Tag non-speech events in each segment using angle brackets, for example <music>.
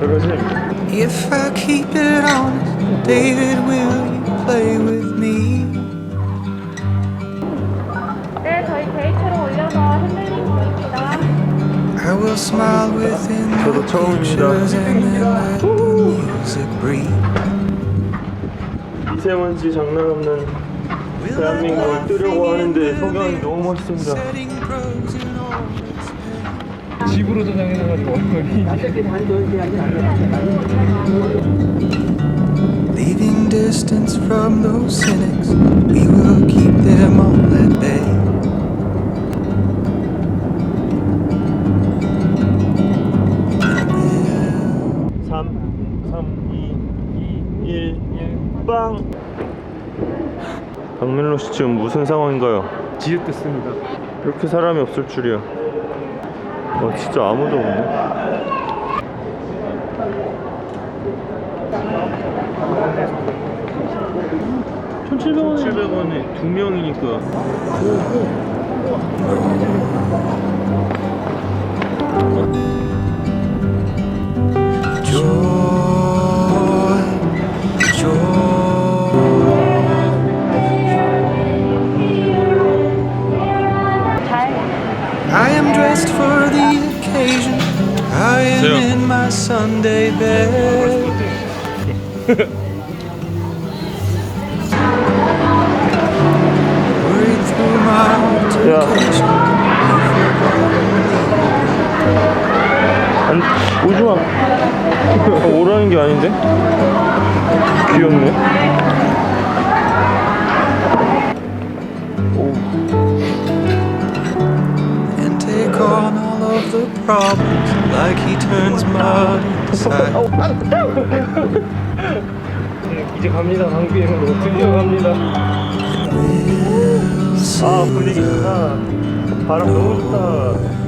그러지. If I keep it honest, David, will you play with me? 네, 저희 데이트로 올려서 흔들리고 있습니다. I will smile within the 저도 처음입니다. pictures and then let the music breathe. 미세먼지 장난 없는 대한민국을 뜨려고 하는데 석양이 너무 멋있습니다. 집으로 저장해놔가지고 Leaving distance from those cynics, 박민로 씨 지금 무슨 상황인가요? 지읒됐습니다 이렇게 사람이 없을 줄이야. 와 진짜 아무도 없네. 천칠백 원. 원에 두 명이니까. Sunday bed. 야. 안 오지 마. 어, 오라는 게 아닌데? 귀엽네. The problems like he turns mud inside. 이제 갑니다 방비행으로 드디어 갑니다 아 분위기 좋다. 바람 너무 좋다.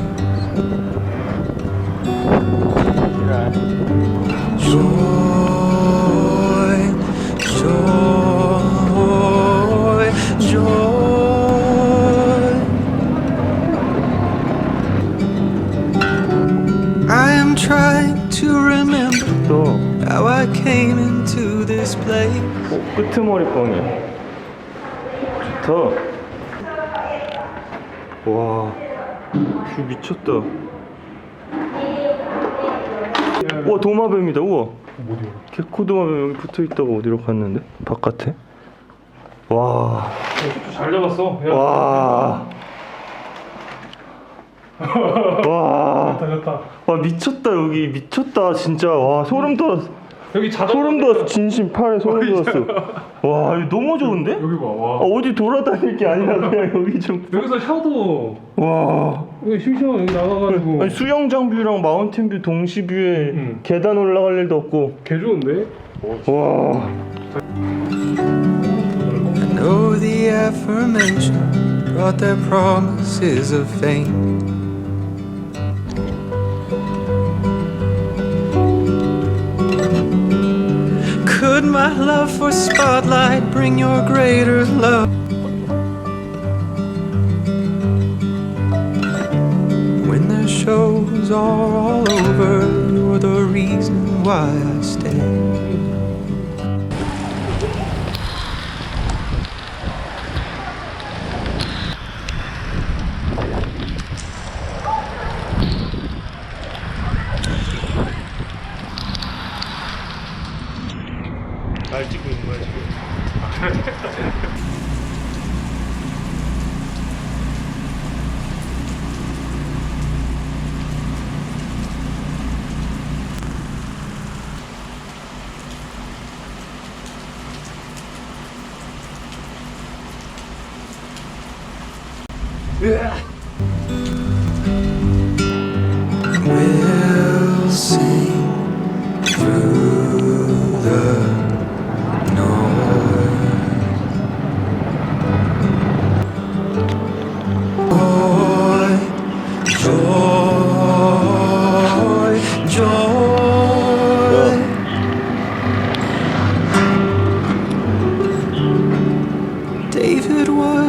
Joy, 끄트머리 뻥이야. 좋다. 와, 뷰 미쳤다. 와, 도마뱀이다. 우와. 개코 도마뱀 여기 붙어 있다가 어디로 갔는데? 바깥에? 와, 잘 잡았어 야 와. <laughs> 와, 좋다 와 미쳤다 여기 미쳤다 진짜 와 소름 돋았어 여기 자전거 소름 돋았어 진심 팔에 소름 돋았어 와 이거 너무 좋은데? 여기 아, 봐와 어디 돌아다닐 게 아니라 그냥 <laughs> 여기 좀. 여기서 샤워 와. 여기 심심하면 여기 나가가지고 아니, 수영장 뷰랑 마운틴 뷰 동시 뷰에 응. 계단 올라갈 일도 없고. 개 좋은데? 와. Know the affirmation brought their promises of fame. Could my love for spotlight bring your greater love? When the shows are all over, you're the reason why I stay. 날 찍고 있는 거야 지금. We'll sing through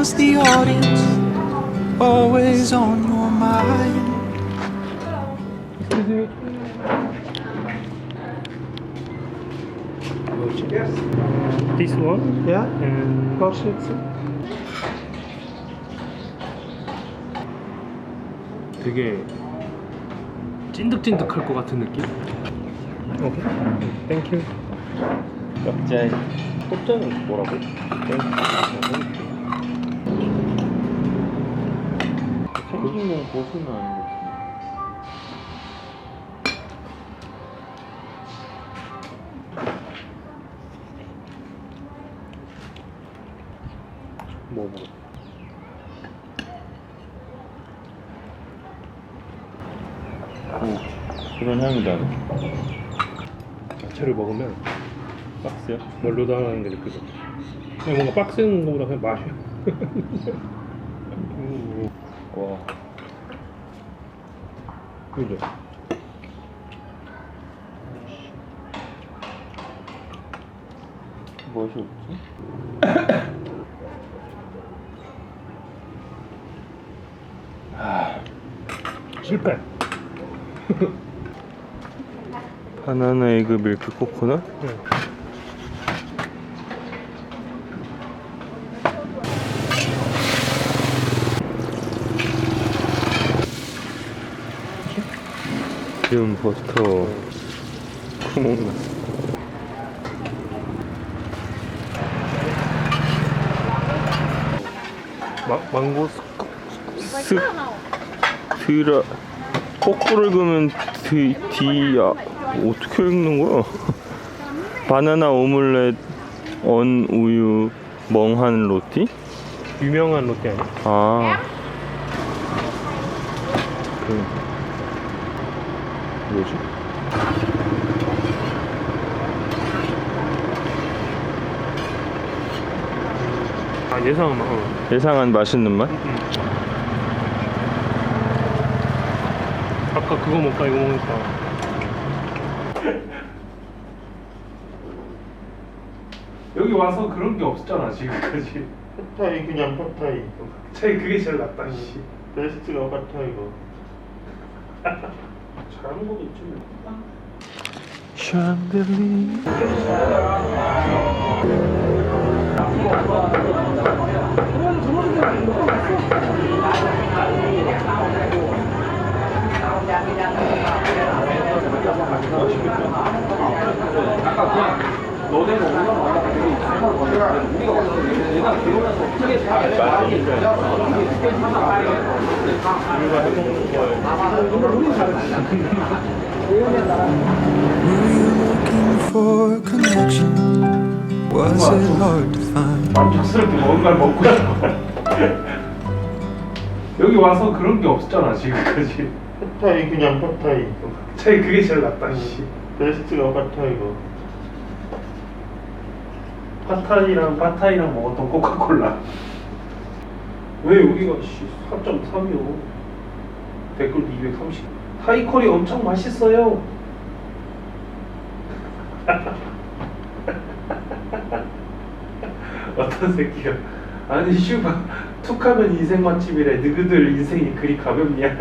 was the audience always on your mind? Yes. This one? Yeah. And 되게 찐득찐득할 것 같은 느낌? 오케이. 땡큐. 역자의 꽃자는 뭐라고? 땡큐. 캠핑용 보수는 아닌 것 같은데. 뭐 뭐. 오, 그런 향이 나네. 야채를 먹으면 박스야? 뭘로 당하는 게 느껴져 그냥 뭔가 빡센 거보다 그냥 맛이야 음, <laughs> 와. 그죠? 맛이 없지? <coughs> 실패 <laughs> 바나나 에그 밀크 코코넛? 네. 기름 버터 구멍 났어. 마, 망고 스 스 드라 거꾸로 읽으면 드, 디야 어떻게 읽는 거야? <laughs> 바나나 오믈렛 언 우유 멍한 로티? 유명한 롯데 아니야? 아. 그 뭐지? 아 예상은 막 어. 예상한 맛있는 맛? 아까 그거 먹다 이거 먹으니까 <laughs> 여기 와서 그런 게 없었잖아 지금까지 팟타이 그냥 팟타이 차이 그게 제일 낫다 씨 베스트가 팟타이고 <laughs> 잘하는 것도 있지 뭐. 샹들리 find? 만족스럽게 뭔가를 먹고 싶어 여기 와서 그런 게 없었잖아 지금까지. 팟타이 그냥 팟타이. 차이 그게 제일 낫다 씨. 베스트가 팟타이고 파타이랑 파타이랑 먹었던 코카콜라. 왜 여기가 씨 4.3이요 댓글도 230 하이콜이 엄청 맛있어요. <laughs> 어떤 새끼가 아니 슈바 툭하면 인생 맛집이래. 너희들 인생이 그리 가볍냐